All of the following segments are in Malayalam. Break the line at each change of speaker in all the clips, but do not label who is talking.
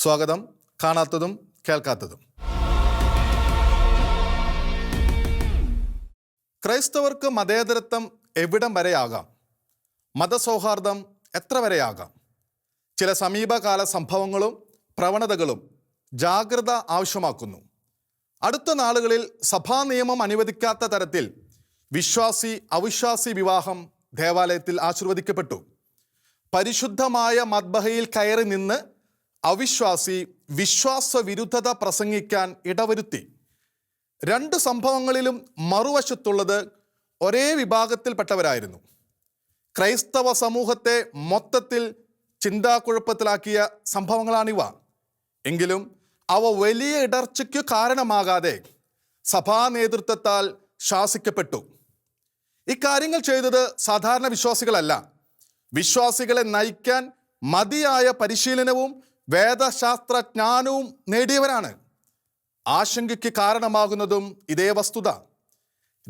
സ്വാഗതം. കാണാത്തതും കേൾക്കാത്തതും. ക്രൈസ്തവർക്ക് മതേതരത്വം എവിടം വരെയാകാം? മതസൗഹാർദ്ദം എത്ര വരെയാകാം? ചില സമീപകാല സംഭവങ്ങളും പ്രവണതകളും ജാഗ്രത ആവശ്യമാക്കുന്നു. അടുത്ത നാളുകളിൽ സഭാ നിയമം അനുവദിക്കാത്ത തരത്തിൽ വിശ്വാസി അവിശ്വാസി വിവാഹം ദേവാലയത്തിൽ ആശീർവദിക്കപ്പെട്ടു. പരിശുദ്ധമായ മദ്ബഹയിൽ കയറി നിന്ന് അവിശ്വാസി വിശ്വാസ വിരുദ്ധത പ്രസംഗിക്കാൻ ഇടവരുത്തി. രണ്ട് സംഭവങ്ങളിലും മറുവശത്തുള്ളത് ഒരേ വിഭാഗത്തിൽപ്പെട്ടവരായിരുന്നു. ക്രൈസ്തവ സമൂഹത്തെ മൊത്തത്തിൽ ചിന്താക്കുഴപ്പത്തിലാക്കിയ സംഭവങ്ങളാണിവ. എങ്കിലും അവ വലിയ ഇടർച്ചയ്ക്ക് കാരണമാകാതെ സഭാ നേതൃത്വത്താൽ ശാസിക്കപ്പെട്ടു. ഇക്കാര്യങ്ങൾ ചെയ്തത് സാധാരണ വിശ്വാസികളല്ല. വിശ്വാസികളെ നയിക്കാൻ മതിയായ പരിശീലനവും വേദശാസ്ത്ര ജ്ഞാനവും നേടിയവരാണ് ആശങ്കയ്ക്ക് കാരണമാകുന്നതും ഇതേ വസ്തുത.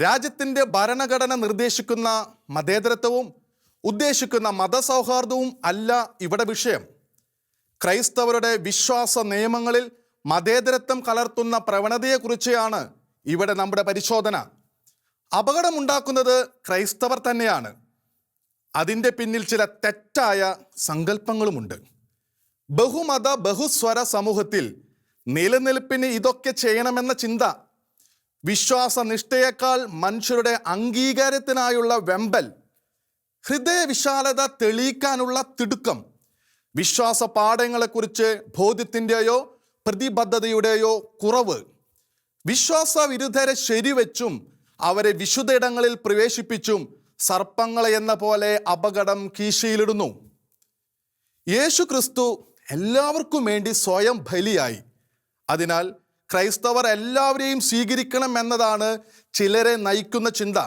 രാജ്യത്തിന്റെ ഭരണഘടന നിർദ്ദേശിക്കുന്ന മതേതരത്വവും ഉദ്ദേശിക്കുന്ന മതസൗഹാർദ്ദവും അല്ല ഇവിടെ വിഷയം. ക്രൈസ്തവരുടെ വിശ്വാസ നിയമങ്ങളിൽ മതേതരത്വം കലർത്തുന്ന പ്രവണതയെക്കുറിച്ചാണ് ഇവിടെ നമ്മുടെ പരിശോധന. അപകടമുണ്ടാക്കുന്നത് ക്രൈസ്തവർ തന്നെയാണ്. അതിന്റെ പിന്നിൽ ചില തെറ്റായ സങ്കല്പങ്ങളുമുണ്ട്. ബഹുമത ബഹുസ്വര സമൂഹത്തിൽ നിലനിൽപ്പിന് ഇതൊക്കെ ചെയ്യണമെന്ന ചിന്ത വിശ്വാസനിഷ്ഠയേക്കാൾ മനുഷ്യരുടെ അംഗീകാരത്തിനായുള്ള വെമ്പൽ ഹൃദയവിശാലത തെളിയിക്കാനുള്ള തിടുക്കം വിശ്വാസ പാഠങ്ങളെക്കുറിച്ച് ബോധ്യത്തിന്റെയോ പ്രതിബദ്ധതയുടെയോ കുറവ് വിശ്വാസ വിരുദ്ധരെ ശരിവെച്ചും അവരെ വിശുദ്ധയിടങ്ങളിൽ പ്രവേശിപ്പിച്ചും സർപ്പങ്ങളെ എന്ന പോലെ അപകടം കീശയിലിടുന്നു. യേശു ക്രിസ്തു എല്ലാവർക്കും വേണ്ടി സ്വയം ബലിയായി. അതിനാൽ ക്രൈസ്തവർ എല്ലാവരെയും സ്വീകരിക്കണം എന്നതാണ് ചിലരെ നയിക്കുന്ന ചിന്ത.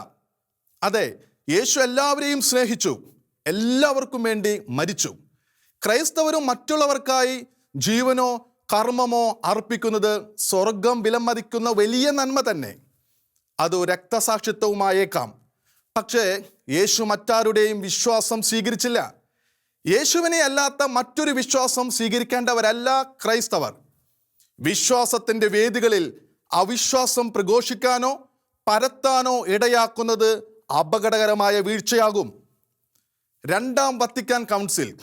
അതെ യേശു എല്ലാവരെയും സ്നേഹിച്ചു എല്ലാവർക്കും വേണ്ടി മരിച്ചു. ക്രൈസ്തവരും മറ്റുള്ളവർക്കായി ജീവനോ കർമ്മമോ അർപ്പിക്കുന്നത് സ്വർഗം വിലമതിക്കുന്ന വലിയ നന്മ തന്നെ. അത് രക്തസാക്ഷിത്വവുമായേക്കാം. പക്ഷേ യേശു മറ്റാരുടെയും വിശ്വാസം സ്വീകരിച്ചില്ല. യേശുവിനെ അല്ലാത്ത മറ്റൊരു വിശ്വാസം സ്വീകരിക്കേണ്ടവരല്ല ക്രൈസ്തവർ. വിശ്വാസത്തിന്റെ വേദികളിൽ അവിശ്വാസം പ്രഘോഷിക്കാനോ പരത്താനോ ഇടയാക്കുന്നത് അപകടകരമായ വീഴ്ചയാകും. രണ്ടാം വത്തിക്കാൻ കൗൺസിൽ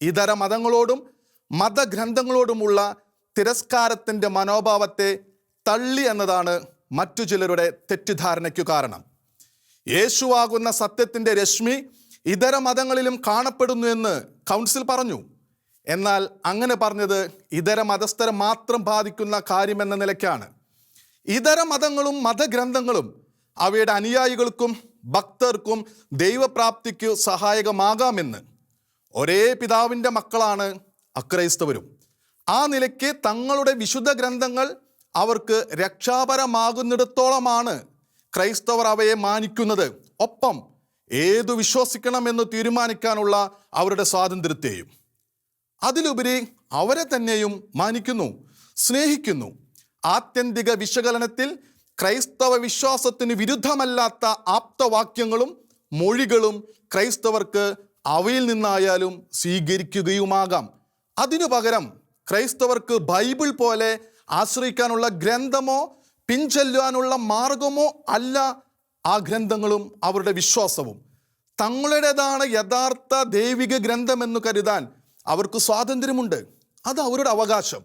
ഇതര മതങ്ങളോടും മതഗ്രന്ഥങ്ങളോടുമുള്ള തിരസ്കാരത്തിന്റെ മനോഭാവത്തെ തള്ളി എന്നതാണ് മറ്റു ചിലരുടെ തെറ്റിദ്ധാരണയ്ക്കു കാരണം. യേശുവാകുന്ന സത്യത്തിന്റെ രശ്മി ഇതര മതങ്ങളിലും കാണപ്പെടുന്നു എന്ന് കൗൺസിൽ പറഞ്ഞു. എന്നാൽ അങ്ങനെ പറഞ്ഞത് ഇതര മതസ്ഥരെ മാത്രം ബാധിക്കുന്ന കാര്യമെന്ന നിലയ്ക്കാണ്. ഇതര മതങ്ങളും മതഗ്രന്ഥങ്ങളും അവയുടെ അനുയായികൾക്കും ഭക്തർക്കും ദൈവപ്രാപ്തിക്ക് സഹായകമാകാമെന്ന്. ഒരേ പിതാവിന്റെ മക്കളാണ് അക്രൈസ്തവരും. ആ നിലയ്ക്ക് തങ്ങളുടെ വിശുദ്ധ ഗ്രന്ഥങ്ങൾ അവർക്ക് രക്ഷാപരമാകുന്നിടത്തോളമാണ് ക്രൈസ്തവർ അവയെ മാനിക്കുന്നത്. ഒപ്പം ഏതു വിശ്വസിക്കണമെന്ന് തീരുമാനിക്കാനുള്ള അവരുടെ സ്വാതന്ത്ര്യത്തെയും. അതിലുപരി അവരെ തന്നെയും മാനിക്കുന്നു സ്നേഹിക്കുന്നു. ആത്യന്തിക വിശകലനത്തിൽ ക്രൈസ്തവ വിശ്വാസത്തിന് വിരുദ്ധമല്ലാത്ത ആപ്തവാക്യങ്ങളും മൊഴികളും ക്രൈസ്തവർക്ക് അവയിൽ നിന്നായാലും സ്വീകരിക്കുകയുമാകാം. അതിനു പകരം ക്രൈസ്തവർക്ക് ബൈബിൾ പോലെ ആശ്രയിക്കാനുള്ള ഗ്രന്ഥമോ പിൻചെല്ലുവാനുള്ള മാർഗമോ അല്ല ആ ഗ്രന്ഥങ്ങളും അവരുടെ വിശ്വാസവും. തങ്ങളുടേതാണ് യഥാർത്ഥ ദൈവിക ഗ്രന്ഥമെന്ന് കരുതാൻ അവർക്ക് സ്വാതന്ത്ര്യമുണ്ട്. അത് അവരുടെ അവകാശം.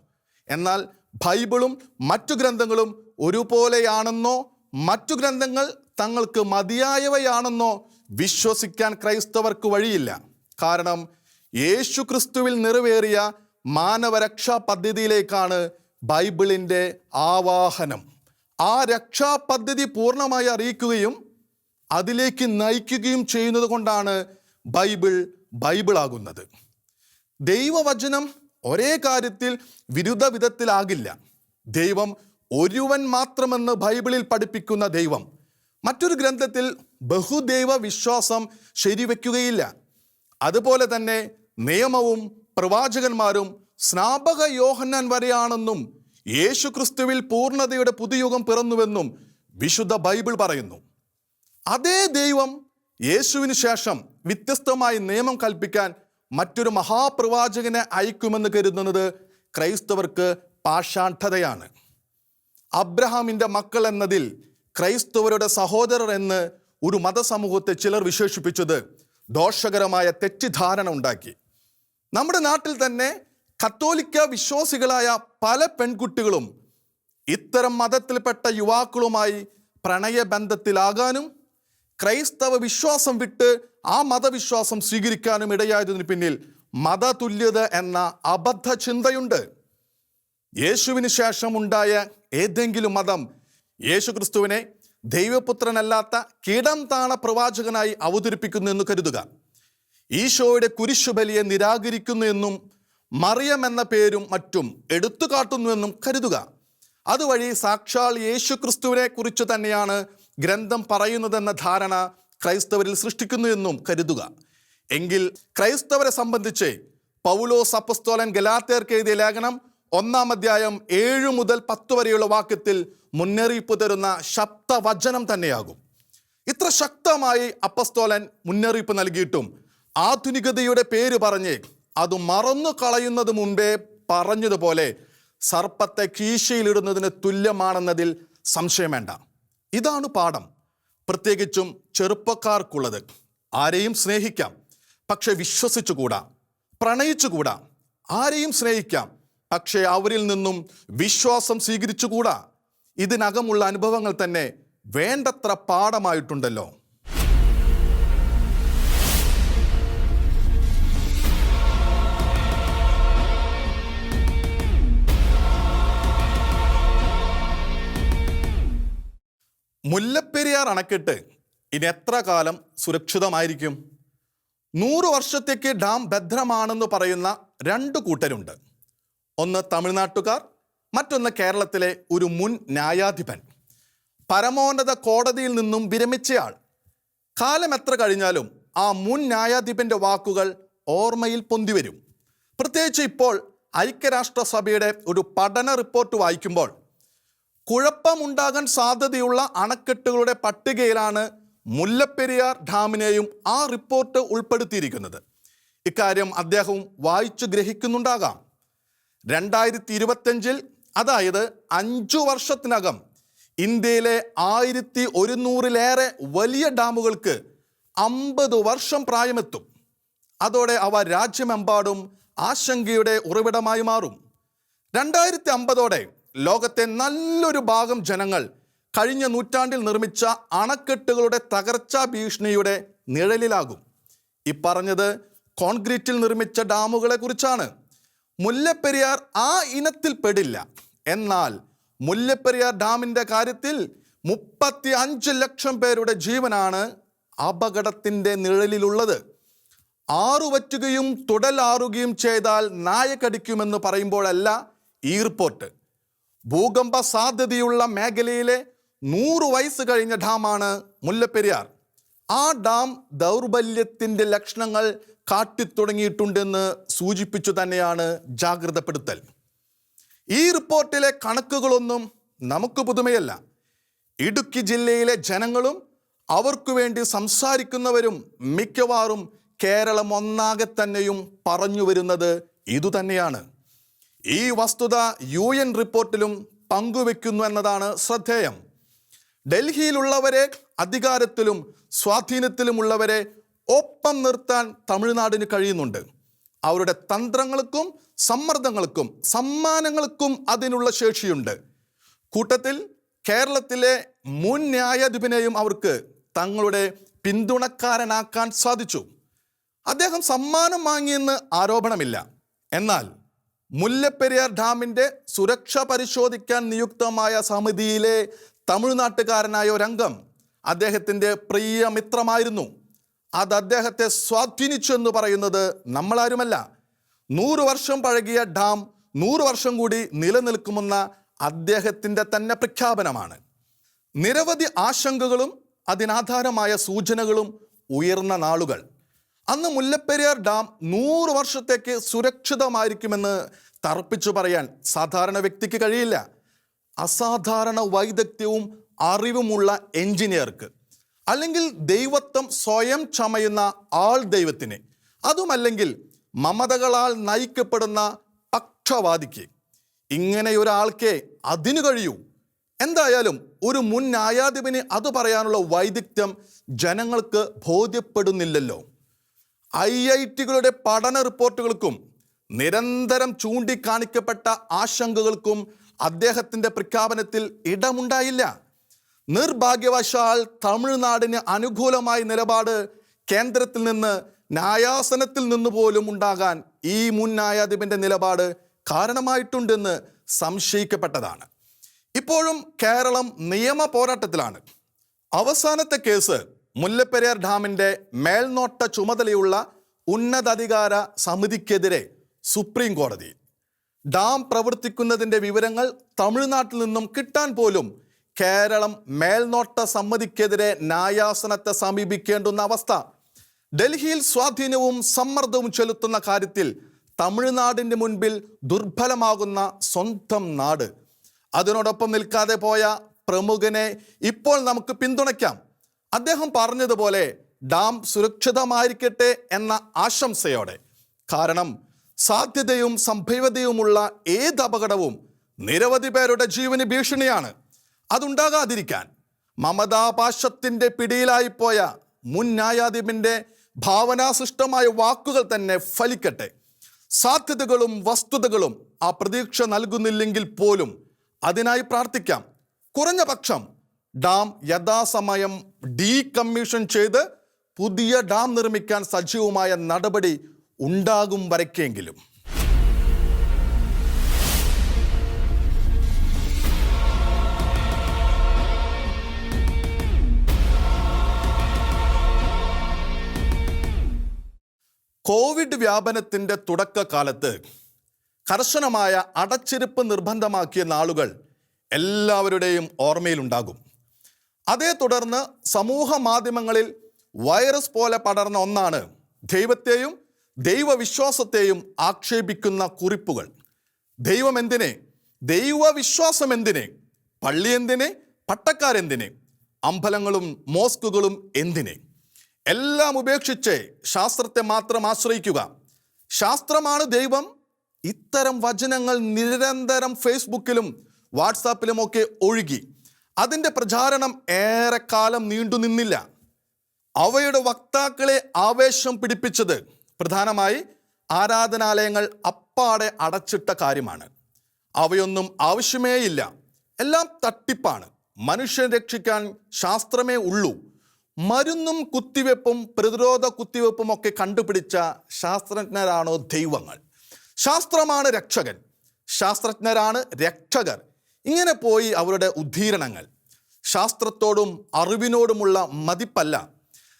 എന്നാൽ ബൈബിളും മറ്റു ഗ്രന്ഥങ്ങളും ഒരുപോലെയാണെന്നോ മറ്റു ഗ്രന്ഥങ്ങൾ തങ്ങൾക്ക് മതിയായവയാണെന്നോ വിശ്വസിക്കാൻ ക്രൈസ്തവർക്ക് വഴിയില്ല. കാരണം യേശു ക്രിസ്തുവിൽ നിറവേറിയ മാനവരക്ഷാ പദ്ധതിയിലേക്കാണ് ബൈബിളിന്റെ ആവാഹനം. ആ രക്ഷാ പദ്ധതി പൂർണമായി അറിയിക്കുകയും അതിലേക്ക് നയിക്കുകയും ചെയ്യുന്നത് കൊണ്ടാണ് ബൈബിൾ ബൈബിളാകുന്നത്. ദൈവവചനം ഒരേ കാര്യത്തിൽ വിരുദ്ധ വിധത്തിലാകില്ല. ദൈവം ഒരുവൻ മാത്രമെന്ന് ബൈബിളിൽ പഠിപ്പിക്കുന്ന ദൈവം. മറ്റൊരു ഗ്രന്ഥത്തിൽ ബഹുദൈവ വിശ്വാസം ശരിവെക്കുകയില്ല. അതുപോലെ തന്നെ നിയമവും പ്രവാചകന്മാരും സ്നാപക യോഹന്നാൻ വരെയാണെന്നും യേശു ക്രിസ്തുവിൽ പൂർണതയുടെ പുതുയുഗം പിറന്നുവെന്നും വിശുദ്ധ ബൈബിൾ പറയുന്നു. അതേ ദൈവം യേശുവിന് ശേഷം വ്യത്യസ്തമായി നിയമം കൽപ്പിക്കാൻ മറ്റൊരു മഹാപ്രവാചകനെ അയക്കുമെന്ന് കരുതുന്നത് ക്രൈസ്തവർക്ക് പാഷാണ്ഠതയാണ്. അബ്രഹാമിന്റെ മക്കൾ എന്നതിൽ ക്രൈസ്തവരുടെ സഹോദരർ എന്ന് ഒരു മതസമൂഹത്തെ ചിലർ വിശേഷിപ്പിച്ചത് ദോഷകരമായ തെറ്റിദ്ധാരണ ഉണ്ടാക്കി. നമ്മുടെ നാട്ടിൽ തന്നെ കത്തോലിക്ക വിശ്വാസികളായ പല പെൺകുട്ടികളും ഇത്തരം മതത്തിൽപ്പെട്ട യുവാക്കളുമായി പ്രണയബന്ധത്തിലാകാനും ക്രൈസ്തവ വിശ്വാസം വിട്ട് ആ മതവിശ്വാസം സ്വീകരിക്കാനും ഇടയായതിനു പിന്നിൽ മതതുല്യത എന്ന അബദ്ധ ചിന്തയുണ്ട് യേശുവിന് ശേഷം ഉണ്ടായ ഏതെങ്കിലും മതം യേശുക്രിസ്തുവിനെ ദൈവപുത്രനല്ലാത്ത കിടം താണ പ്രവാചകനായി അവതരിപ്പിക്കുന്നു എന്ന് കരുതുക. ഈശോയുടെ കുരിശുബലിയെ നിരാകരിക്കുന്നു എന്നും മറിയം എന്ന പേരും മറ്റും എടുത്തു കാട്ടുന്നുവെന്നും കരുതുക. അതുവഴി സാക്ഷാൽ യേശുക്രിസ്തുവിനെ കുറിച്ച് തന്നെയാണ് ഗ്രന്ഥം പറയുന്നതെന്ന ധാരണ ക്രൈസ്തവരിൽ സൃഷ്ടിക്കുന്നു എന്നും കരുതുക. എങ്കിൽ ക്രൈസ്തവരെ സംബന്ധിച്ച് പൗലോ സപ്പസ്തോലൻ ഗലാത്തേർക്ക് എഴുതിയ ലേഖനം ഒന്നാം അധ്യായം ഏഴ് മുതൽ പത്ത് വരെയുള്ള വാക്യത്തിൽ മുന്നറിയിപ്പ് തരുന്ന ശബ്ദവചനം തന്നെയാകും. ഇത്ര ശക്തമായി അപ്പസ്തോലൻ മുന്നറിയിപ്പ് നൽകിയിട്ടും ആധുനികതയുടെ പേര് പറഞ്ഞ് അത് മറന്നു കളയുന്നത് മുമ്പേ പറഞ്ഞതുപോലെ സർപ്പത്തെ കീശയിലിടുന്നതിന് തുല്യമാണെന്നതിൽ സംശയം വേണ്ട. ഇതാണ് പാഠം. പ്രത്യേകിച്ചും ചെറുപ്പക്കാർക്കുള്ളത്. ആരെയും സ്നേഹിക്കാം. പക്ഷെ വിശ്വസിച്ചുകൂടാ. പ്രണയിച്ചുകൂടാ. ആരെയും സ്നേഹിക്കാം. പക്ഷേ അവരിൽ നിന്നും വിശ്വാസം സ്വീകരിച്ചുകൂടാ. ഇതിനകമുള്ള അനുഭവങ്ങൾ തന്നെ വേണ്ടത്ര പാഠമായിട്ടുണ്ടല്ലോ. മുല്ലപ്പെരിയാർ അണക്കെട്ട് ഇനി എത്ര കാലം സുരക്ഷിതമായിരിക്കും? നൂറ് വർഷത്തേക്ക് ഡാം ഭദ്രമാണെന്ന് പറയുന്ന രണ്ട് കൂട്ടരുണ്ട്. ഒന്ന് തമിഴ്നാട്ടുകാർ മറ്റൊന്ന് കേരളത്തിലെ ഒരു മുൻ ന്യായാധിപൻ. പരമോന്നത കോടതിയിൽ നിന്നും വിരമിച്ചയാൾ. കാലം എത്ര കഴിഞ്ഞാലും ആ മുൻ ന്യായാധിപന്റെ വാക്കുകൾ ഓർമ്മയിൽ പൊന്തിവരും പ്രത്യേകിച്ച് ഇപ്പോൾ ഐക്യരാഷ്ട്രസഭയുടെ ഒരു പഠന റിപ്പോർട്ട് വായിക്കുമ്പോൾ കുഴപ്പമുണ്ടാകാൻ സാധ്യതയുള്ള അണക്കെട്ടുകളുടെ പട്ടികയിലാണ് മുല്ലപ്പെരിയാർ ഡാമിനെയും ആ റിപ്പോർട്ട് ഉൾപ്പെടുത്തിയിരിക്കുന്നത്. ഇക്കാര്യം അദ്ദേഹവും വായിച്ചു ഗ്രഹിക്കുന്നുണ്ടാകാം. രണ്ടായിരത്തി ഇരുപത്തഞ്ചിൽ അതായത് അഞ്ചു വർഷത്തിനകം ഇന്ത്യയിലെ ആയിരത്തി ഒരുന്നൂറിലേറെ വലിയ ഡാമുകൾക്ക് അമ്പത് വർഷം പ്രായമെത്തും. അതോടെ അവ രാജ്യമെമ്പാടും ആശങ്കയുടെ ഉറവിടമായി മാറും. രണ്ടായിരത്തി അമ്പതോടെ ലോകത്തെ നല്ലൊരു ഭാഗം ജനങ്ങൾ കഴിഞ്ഞ നൂറ്റാണ്ടിൽ നിർമ്മിച്ച അണക്കെട്ടുകളുടെ തകർച്ചാ ഭീഷണിയുടെ നിഴലിലാകും. ഈ പറഞ്ഞത് കോൺക്രീറ്റിൽ നിർമ്മിച്ച ഡാമുകളെ കുറിച്ചാണ്. മുല്ലപ്പെരിയാർ ആ ഇനത്തിൽ പെടില്ല. എന്നാൽ മുല്ലപ്പെരിയാർ ഡാമിന്റെ കാര്യത്തിൽ മുപ്പത്തി അഞ്ച് ലക്ഷം പേരുടെ ജീവനാണ് അപകടത്തിന്റെ നിഴലിലുള്ളത്. ആറുവറ്റുകയും തുടലാറുകയും ചെയ്താൽ നായ കടിക്കുമെന്ന് പറയുമ്പോഴല്ല ഈ റിപ്പോർട്ട്. ഭൂകമ്പ സാധ്യതയുള്ള മേഖലയിലെ നൂറ് വയസ്സ് കഴിഞ്ഞ ഡാമാണ് മുല്ലപ്പെരിയാർ. ആ ഡാം ദൗർബല്യത്തിന്റെ ലക്ഷണങ്ങൾ കാട്ടിത്തുടങ്ങിയിട്ടുണ്ടെന്ന് സൂചിപ്പിച്ചു തന്നെയാണ് ജാഗ്രതപ്പെടുത്തൽ. ഈ റിപ്പോർട്ടിലെ കണക്കുകളൊന്നും നമുക്ക് പുതുമയല്ല. ഇടുക്കി ജില്ലയിലെ ജനങ്ങളും അവർക്കു വേണ്ടി സംസാരിക്കുന്നവരും മിക്കവാറും കേരളം ഒന്നാകെ തന്നെയും പറഞ്ഞു വരുന്നത് ഇതുതന്നെയാണ്. ഈ വസ്തുത യു എൻ റിപ്പോർട്ടിലും പങ്കുവെക്കുന്നു എന്നതാണ് ശ്രദ്ധേയം. ഡൽഹിയിലുള്ളവരെ അധികാരത്തിലും സ്വാധീനത്തിലുമുള്ളവരെ ഒപ്പം നിർത്താൻ തമിഴ്നാടിന് കഴിയുന്നുണ്ട്. അവരുടെ തന്ത്രങ്ങൾക്കും സമ്മർദ്ദങ്ങൾക്കും സമ്മാനങ്ങൾക്കും അതിനുള്ള ശേഷിയുണ്ട്. കൂട്ടത്തിൽ കേരളത്തിലെ മുൻ ന്യായാധിപനെയും അവർക്ക് തങ്ങളുടെ പിന്തുണക്കാരനാക്കാൻ സാധിച്ചു. അദ്ദേഹം സമ്മാനം വാങ്ങിയെന്ന് ആരോപണമില്ല. എന്നാൽ മുല്ലപ്പെരിയാർ ഡാമിന്റെ സുരക്ഷ പരിശോധിക്കാൻ നിയുക്തമായ സമിതിയിലെ തമിഴ്നാട്ടുകാരനായ ഒരംഗം അദ്ദേഹത്തിന്റെ പ്രിയ മിത്രമായിരുന്നു. അത് അദ്ദേഹത്തെ സ്വാധീനിച്ചു എന്ന് പറയുന്നത് നമ്മളാരുമല്ല. നൂറ് വർഷം പഴകിയ ഡാം നൂറ് വർഷം കൂടി നിലനിൽക്കുമെന്ന അദ്ദേഹത്തിന്റെ തന്നെ പ്രഖ്യാപനമാണ്. നിരവധി ആശങ്കകളും അതിനാധാരമായ സൂചനകളും ഉയർന്ന നാളുകൾ. അന്ന് മുല്ലപ്പെരിയാർ ഡാം നൂറ് വർഷത്തേക്ക് സുരക്ഷിതമായിരിക്കുമെന്ന് തറപ്പിച്ചു പറയാൻ സാധാരണ വ്യക്തിക്ക് കഴിയില്ല. അസാധാരണ വൈദഗ്ധ്യവും അറിവുമുള്ള എഞ്ചിനീയർക്ക്. അല്ലെങ്കിൽ ദൈവത്വം സ്വയം ചമയുന്ന ആൾ ദൈവത്തിന്. അതുമല്ലെങ്കിൽ മമതകളാൽ നയിക്കപ്പെടുന്ന പക്ഷവാദിക്ക്. ഇങ്ങനെ ഒരാൾക്കേ അതിനു കഴിയൂ. എന്തായാലും ഒരു മുൻ ന്യായാധിപന് അത് പറയാനുള്ള വൈദഗ്ധ്യം ജനങ്ങൾക്ക് ബോധ്യപ്പെടുന്നില്ലല്ലോ. ഐ ഐ ടികളുടെ പഠന റിപ്പോർട്ടുകൾക്കും നിരന്തരം ചൂണ്ടിക്കാണിക്കപ്പെട്ട ആശങ്കകൾക്കും അദ്ദേഹത്തിന്റെ പ്രഖ്യാപനത്തിൽ ഇടമുണ്ടായില്ല. നിർഭാഗ്യവശാൽ തമിഴ്നാടിന് അനുകൂലമായ നിലപാട് കേന്ദ്രത്തിൽ നിന്ന് ന്യായാസനത്തിൽ നിന്ന് പോലും ഉണ്ടാകാൻ ഈ മുൻ ന്യായാധിപന്റെ നിലപാട് കാരണമായിട്ടുണ്ടെന്ന് സംശയിക്കപ്പെട്ടതാണ്. ഇപ്പോഴും കേരളം നിയമ പോരാട്ടത്തിലാണ്. അവസാനത്തെ കേസ് മുല്ലപ്പെരിയാർ ഡാമിന്റെ മേൽനോട്ട ചുമതലയുള്ള ഉന്നതാധികാര സമിതിക്കെതിരെ സുപ്രീം കോടതി. ഡാം പ്രവർത്തിക്കുന്നതിന്റെ വിവരങ്ങൾ തമിഴ്നാട്ടിൽ നിന്നും കിട്ടാൻ പോലും കേരളം മേൽനോട്ട സമിതിക്കെതിരെ ന്യായാസനത്തെ സമീപിക്കേണ്ടുന്ന അവസ്ഥ. ഡൽഹിയിൽ സ്വാധീനവും സമ്മർദ്ദവും ചെലുത്തുന്ന കാര്യത്തിൽ തമിഴ്നാടിന്റെ മുൻപിൽ ദുർബലമാകുന്ന സ്വന്തം നാട്. അതിനോടൊപ്പം നിൽക്കാതെ പോയ പ്രമുഖനെ ഇപ്പോൾ നമുക്ക് പിന്തുണയ്ക്കാം. അദ്ദേഹം പറഞ്ഞതുപോലെ ഡാം സുരക്ഷിതമായിരിക്കട്ടെ എന്ന ആശംസയോടെ. കാരണം സാധ്യതയും സംഭവ്യതയുമുള്ള ഏത് അപകടവും നിരവധി പേരുടെ ജീവന് ഭീഷണിയാണ്. അതുണ്ടാകാതിരിക്കാൻ മമതാപാശത്തിന്റെ പിടിയിലായിപ്പോയ മുൻ ന്യായാധിപന്റെ ഭാവനാസൃഷ്ടമായ വാക്കുകൾ തന്നെ ഫലിക്കട്ടെ. സാധ്യതകളും വസ്തുതകളും ആ പ്രതീക്ഷ നൽകുന്നില്ലെങ്കിൽ പോലും അതിനായി പ്രാർത്ഥിക്കാം. കുറഞ്ഞ പക്ഷം ഡാം യഥാസമയം ഡീകമ്മീഷൻ ചെയ്ത് പുതിയ ഡാം നിർമ്മിക്കാൻ സജീവമായ നടപടി ഉണ്ടാകും വരയ്ക്കെങ്കിലും. കോവിഡ് വ്യാപനത്തിന്റെ തുടക്കകാലത്ത് കർശനമായ അടച്ചിരിപ്പ് നിർബന്ധമാക്കിയ നാളുകൾ എല്ലാവരുടെയും ഓർമ്മയിലുണ്ടാകും. അതേ തുടർന്ന് സമൂഹ മാധ്യമങ്ങളിൽ വൈറസ് പോലെ പടർന്ന ഒന്നാണ് ദൈവത്തെയും ദൈവവിശ്വാസത്തെയും ആക്ഷേപിക്കുന്ന കുറിപ്പുകൾ. ദൈവം എന്തിനെ ദൈവവിശ്വാസം എന്തിനെ പള്ളി എന്തിനെ പട്ടക്കാരെന്തിനെ? അമ്പലങ്ങളും മോസ്കുകളും എന്തിനെ? എല്ലാം ഉപേക്ഷിച്ച് ശാസ്ത്രത്തെ മാത്രം ആശ്രയിക്കുക. ശാസ്ത്രമാണ് ദൈവം. ഇത്തരം വചനങ്ങൾ നിരന്തരം ഫേസ്ബുക്കിലും വാട്സാപ്പിലുമൊക്കെ ഒഴുകി. അതിന്റെ പ്രചാരണം ഏറെക്കാലം നീണ്ടു നിന്നില്ല. അവയുടെ വക്താക്കളെ ആവേശം പിടിപ്പിച്ചത് പ്രധാനമായി ആരാധനാലയങ്ങൾ അപ്പാടെ അടച്ചിട്ട കാര്യമാണ്. അവയൊന്നും ആവശ്യമേയില്ല. എല്ലാം തട്ടിപ്പാണ്. മനുഷ്യൻ രക്ഷിക്കാൻ ശാസ്ത്രമേ ഉള്ളൂ. മരുന്നും കുത്തിവെപ്പും പ്രതിരോധ കുത്തിവെപ്പും ഒക്കെ കണ്ടുപിടിച്ച ശാസ്ത്രജ്ഞരാണോ ദൈവങ്ങൾ? ശാസ്ത്രമാണ് രക്ഷകൻ. ശാസ്ത്രജ്ഞരാണ് രക്ഷകർ. ഇങ്ങനെ പോയി അവരുടെ ഉദ്ധീരണങ്ങൾ. ശാസ്ത്രത്തോടും അറിവിനോടുമുള്ള മതിപ്പല്ല.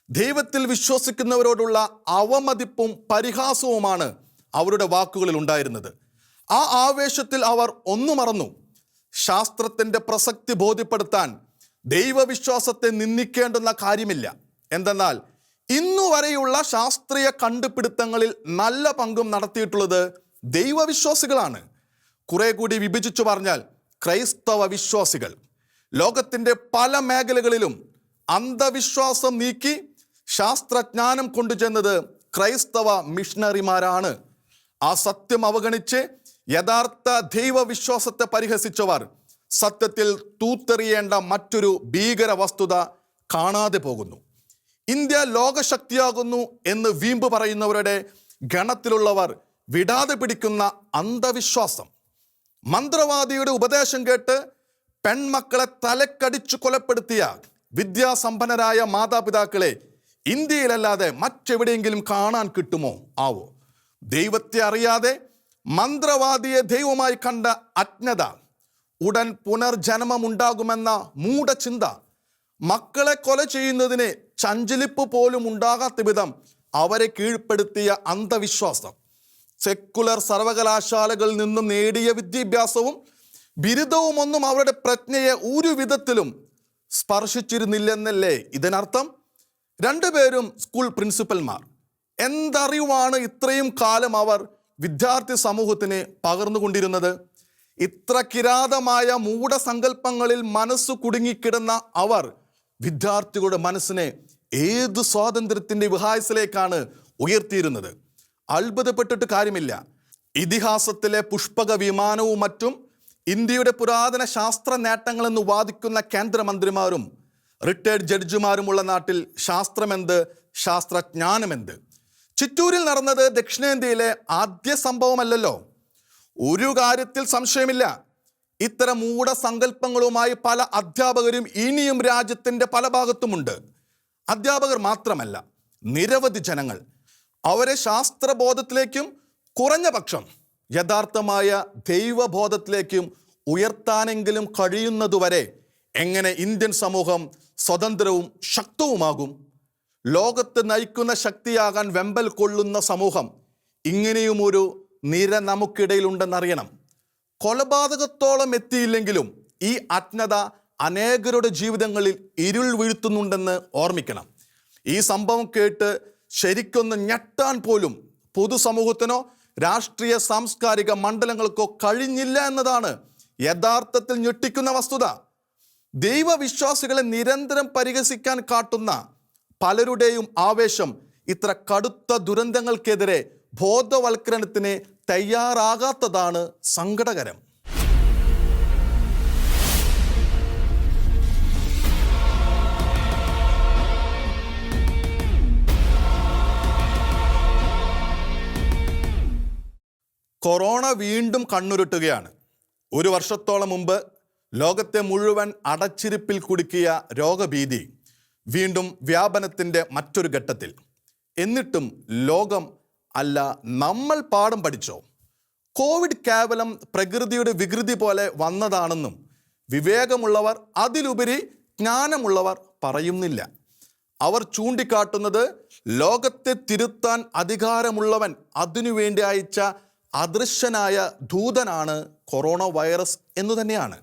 ദൈവത്തിൽ വിശ്വസിക്കുന്നവരോടുള്ള അവമതിപ്പും പരിഹാസവുമാണ് അവരുടെ വാക്കുകളിൽ ഉണ്ടായിരുന്നത്. ആ ആവേശത്തിൽ അവർ ഒന്നു മറന്നു. ശാസ്ത്രത്തിന്റെ പ്രസക്തി ബോധ്യപ്പെടുത്താൻ ദൈവവിശ്വാസത്തെ നിന്ദിക്കേണ്ടുന്ന കാര്യമില്ല. എന്തെന്നാൽ ഇന്നു വരെയുള്ള ശാസ്ത്രീയ കണ്ടുപിടുത്തങ്ങളിൽ നല്ല പങ്കും നടത്തിയിട്ടുള്ളത് ദൈവവിശ്വാസികളാണ്. കുറെ കൂടി വിഭജിച്ചു പറഞ്ഞാൽ ക്രൈസ്തവ വിശ്വാസികൾ ലോകത്തിന്റെ പല മേഖലകളിലും അന്ധവിശ്വാസം നീക്കി ശാസ്ത്രജ്ഞാനം കൊണ്ടുചെന്നത് ക്രൈസ്തവ മിഷണറിമാരാണ്. ആ സത്യം അവഗണിച്ച് യഥാർത്ഥ ദൈവവിശ്വാസത്തെ പരിഹസിച്ചവർ സത്യത്തിൽ തൂത്തെറിയേണ്ട മറ്റൊരു ഭീകര വസ്തുത കാണാതെ പോകുന്നു. ഇന്ത്യ ലോകശക്തിയാകുന്നു എന്ന് വീമ്പ് പറയുന്നവരുടെ ഗണത്തിലുള്ളവർ വിടാതെ പിടിക്കുന്ന അന്ധവിശ്വാസം മന്ത്രവാദിയുടെ ഉപദേശം കേട്ട് പെൺമക്കളെ തലക്കടിച്ചു കൊലപ്പെടുത്തിയ വിദ്യാസമ്പന്നരായ മാതാപിതാക്കളെ ഇന്ത്യയിലല്ലാതെ മറ്റെവിടെയെങ്കിലും കാണാൻ കിട്ടുമോ? ആവോ. ദൈവത്തെ അറിയാതെ മന്ത്രവാദിയെ ദൈവമായി കണ്ട അജ്ഞത ഉടൻ പുനർജന്മമുണ്ടാകുമെന്ന മൂഢചിന്ത മക്കളെ കൊല ചെയ്യുന്നതിന് ചഞ്ചലിപ്പ് പോലും ഉണ്ടാകാത്ത വിധം അവരെ കീഴ്പ്പെടുത്തിയ അന്ധവിശ്വാസം. സെക്കുലർ സർവകലാശാലകളിൽ നിന്നും നേടിയ വിദ്യാഭ്യാസവും ബിരുദവും ഒന്നും അവരുടെ പ്രജ്ഞയെ ഒരു വിധത്തിലും സ്പർശിച്ചിരുന്നില്ലെന്നല്ലേ ഇതിനർത്ഥം? രണ്ടുപേരും സ്കൂൾ പ്രിൻസിപ്പൽമാർ എന്തറിവാണ് ഇത്രയും കാലം അവർ വിദ്യാർത്ഥി സമൂഹത്തിന് പകർന്നുകൊണ്ടിരുന്നത് ഇത്ര കിരാതമായ മൂഢസങ്കല്പങ്ങളിൽ മനസ്സ് കുടുങ്ങിക്കിടന്ന അവർ വിദ്യാർത്ഥികളുടെ മനസ്സിനെ ഏത് സ്വാതന്ത്ര്യത്തിന്റെ വിഹായസിലേക്കാണ് ഉയർത്തിയിരുന്നത്? അത്ഭുതപ്പെട്ടിട്ട് കാര്യമില്ല. ഇതിഹാസത്തിലെ പുഷ്പക വിമാനവും മറ്റും ഇന്ത്യയുടെ പുരാതന ശാസ്ത്ര നേട്ടങ്ങളെന്ന് വാദിക്കുന്ന കേന്ദ്രമന്ത്രിമാരും റിട്ടയർഡ് ജഡ്ജിമാരുമുള്ള നാട്ടിൽ ശാസ്ത്രമെന്ത് ശാസ്ത്രജ്ഞാനമെന്ത്? ചിറ്റൂരിൽ നടന്നത് ദക്ഷിണേന്ത്യയിലെ ആദ്യ സംഭവമല്ലല്ലോ. ഒരു കാര്യത്തിൽ സംശയമില്ല. ഇത്തരം മൂഢസങ്കല്പങ്ങളുമായി പല അധ്യാപകരും ഇനിയും രാജ്യത്തിന്റെ പല ഭാഗത്തുമുണ്ട്. അധ്യാപകർ മാത്രമല്ല നിരവധി ജനങ്ങൾ അവരെ ശാസ്ത്രബോധത്തിലേക്കും കുറഞ്ഞ പക്ഷം യഥാർത്ഥമായ ദൈവബോധത്തിലേക്കും ഉയർത്താനെങ്കിലും കഴിയുന്നതുവരെ എങ്ങനെ ഇന്ത്യൻ സമൂഹം സ്വതന്ത്രവും ശക്തവുമാകും? ലോകത്ത് നയിക്കുന്ന ശക്തിയാകാൻ വെമ്പൽ കൊള്ളുന്ന സമൂഹം ഇങ്ങനെയും ഒരു നിര നമുക്കിടയിലുണ്ടെന്നറിയണം. കൊലപാതകത്തോളം എത്തിയില്ലെങ്കിലും ഈ അജ്ഞത അനേകരുടെ ജീവിതങ്ങളിൽ ഇരുൾ വീഴ്ത്തുന്നുണ്ടെന്ന് ഓർമ്മിക്കണം. ഈ സംഭവം കേട്ട് ശരിക്കൊന്ന് ഞെട്ടാൻ പോലും പൊതുസമൂഹത്തിനോ രാഷ്ട്രീയ സാംസ്കാരിക മണ്ഡലങ്ങൾക്കോ കഴിഞ്ഞില്ല എന്നതാണ് യഥാർത്ഥത്തിൽ ഞെട്ടിക്കുന്ന വസ്തുത. ദൈവവിശ്വാസികളെ നിരന്തരം പരിഹസിക്കാൻ കാട്ടുന്ന പലരുടെയും ആവേശം ഇത്ര കടുത്ത ദുരന്തങ്ങൾക്കെതിരെ ബോധവൽക്കരണത്തിന് തയ്യാറാകാത്തതാണ് സങ്കടകരം. കൊറോണ വീണ്ടും കണ്ണുരുട്ടുകയാണ്. ഒരു വർഷത്തോളം മുമ്പ് ലോകത്തെ മുഴുവൻ അടച്ചിരിപ്പിൽ കുടുക്കിയ രോഗഭീതി വീണ്ടും വ്യാപനത്തിന്റെ മറ്റൊരു ഘട്ടത്തിൽ. എന്നിട്ടും ലോകം അല്ല നമ്മൾ പാഠം പഠിച്ചോ? കോവിഡ് കേവലം പ്രകൃതിയുടെ വികൃതി പോലെ വന്നതാണെന്നും വിവേകമുള്ളവർ അതിലുപരി ജ്ഞാനമുള്ളവർ പറയുന്നില്ല. അവർ ചൂണ്ടിക്കാട്ടുന്നത് ലോകത്തെ തിരുത്താൻ അധികാരമുള്ളവൻ അതിനുവേണ്ടി അയച്ച അദൃശ്യനായ ദൂതനാണ് കൊറോണ വൈറസ് എന്നു തന്നെയാണ്.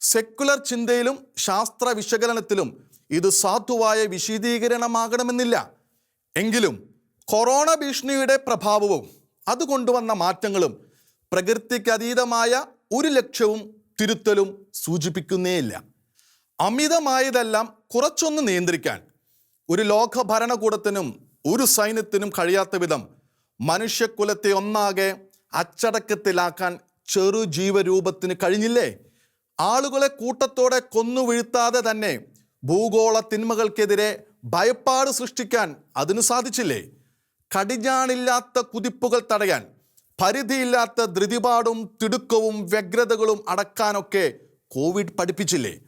സെക്കുലർ ചിന്തയിലും ശാസ്ത്ര വിശകലനത്തിലും ഇത് സാധുവായ വിശദീകരണമാകണമെന്നില്ല. എങ്കിലും കൊറോണ ഭീഷണിയുടെ പ്രഭാവവും അത് കൊണ്ടുവന്ന മാറ്റങ്ങളും പ്രകൃതിക്കതീതമായ ഒരു ലക്ഷ്യവും തിരുത്തലും സൂചിപ്പിക്കുന്നേയില്ല. അമിതമായതെല്ലാം കുറച്ചൊന്ന് നിയന്ത്രിക്കാൻ ഒരു ലോക ഭരണകൂടത്തിനും ഒരു സൈന്യത്തിനും കഴിയാത്ത വിധം മനുഷ്യകുലത്തെ ഒന്നാകെ അച്ചടക്കത്തിലാക്കാൻ ചെറു ജീവരൂപത്തിന് കഴിഞ്ഞില്ലേ? ആളുകളെ കൂട്ടത്തോടെ കൊന്നു വീഴ്ത്താതെ തന്നെ ഭൂഗോള തിന്മകൾക്കെതിരെ ഭയപ്പാട് സൃഷ്ടിക്കാൻ അതിനു സാധിച്ചില്ലേ? കടിഞ്ഞാണില്ലാത്ത കുതിപ്പുകൾ തടയാൻ പരിധിയില്ലാത്ത ധൃതിപാടും തിടുക്കവും വ്യഗ്രതകളും അടക്കാനൊക്കെ കോവിഡ് പഠിപ്പിച്ചില്ലേ?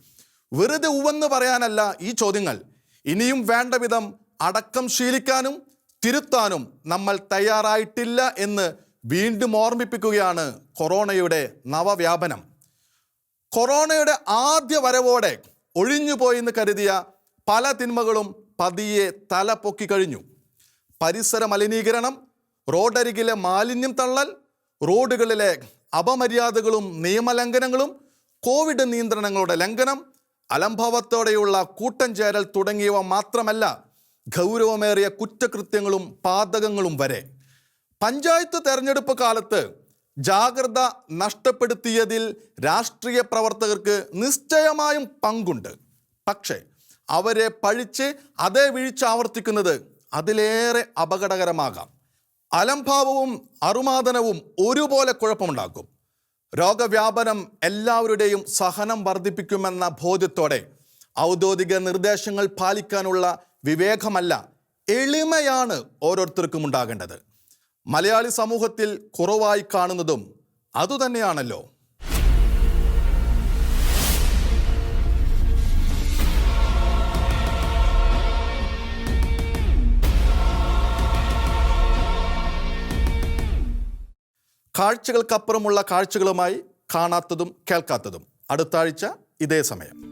വെറുതെ ഉവെന്ന് പറയാനല്ല ഈ ചോദ്യങ്ങൾ. ഇനിയും വേണ്ട വിധം അടക്കം ശീലിക്കാനും തിരുത്താനും നമ്മൾ തയ്യാറായിട്ടില്ല എന്ന് വീണ്ടും ഓർമ്മിപ്പിക്കുകയാണ് കൊറോണയുടെ നവവ്യാപനം. കൊറോണയുടെ ആദ്യ വരവോടെ ഒഴിഞ്ഞുപോയെന്ന് കരുതിയ പല തിന്മകളും പതിയെ തല പൊക്കി കഴിഞ്ഞു. പരിസര മലിനീകരണം റോഡരികിലെ മാലിന്യം തള്ളൽ റോഡുകളിലെ അപമര്യാദകളും നിയമലംഘനങ്ങളും കോവിഡ് നിയന്ത്രണങ്ങളുടെ ലംഘനം അലംഭാവത്തോടെയുള്ള കൂട്ടം ചേരൽ തുടങ്ങിയവ മാത്രമല്ല ഗൗരവമേറിയ കുറ്റകൃത്യങ്ങളും പാതകങ്ങളും വരെ പഞ്ചായത്ത് തെരഞ്ഞെടുപ്പ് കാലത്ത് ജാഗ്രത നഷ്ടപ്പെടുത്തിയതിൽ രാഷ്ട്രീയ പ്രവർത്തകർക്ക് നിശ്ചയമായും പങ്കുണ്ട്. പക്ഷേ അവരെ പഴിച്ച് അതേ വീഴ്ച ആവർത്തിക്കുന്നത് അതിലേറെ അപകടകരമാകാം. അലംഭാവവും അറുമാദനവും ഒരുപോലെ കുഴപ്പമുണ്ടാക്കും. രോഗവ്യാപനം എല്ലാവരുടെയും സഹനം വർദ്ധിപ്പിക്കുമെന്ന ബോധ്യത്തോടെ ഔദ്യോഗിക നിർദ്ദേശങ്ങൾ പാലിക്കാനുള്ള വിവേകമല്ല എളിമയാണ് ഓരോരുത്തർക്കും ഉണ്ടാകേണ്ടത്. മലയാളി സമൂഹത്തിൽ കുറവായി കാണുന്നതും അതുതന്നെയാണല്ലോ. കാഴ്ചകൾക്കപ്പുറമുള്ള കാഴ്ചകളുമായി കാണാത്തതും കേൾക്കാത്തതും. അടുത്ത ആഴ്ച ഇതേ സമയം.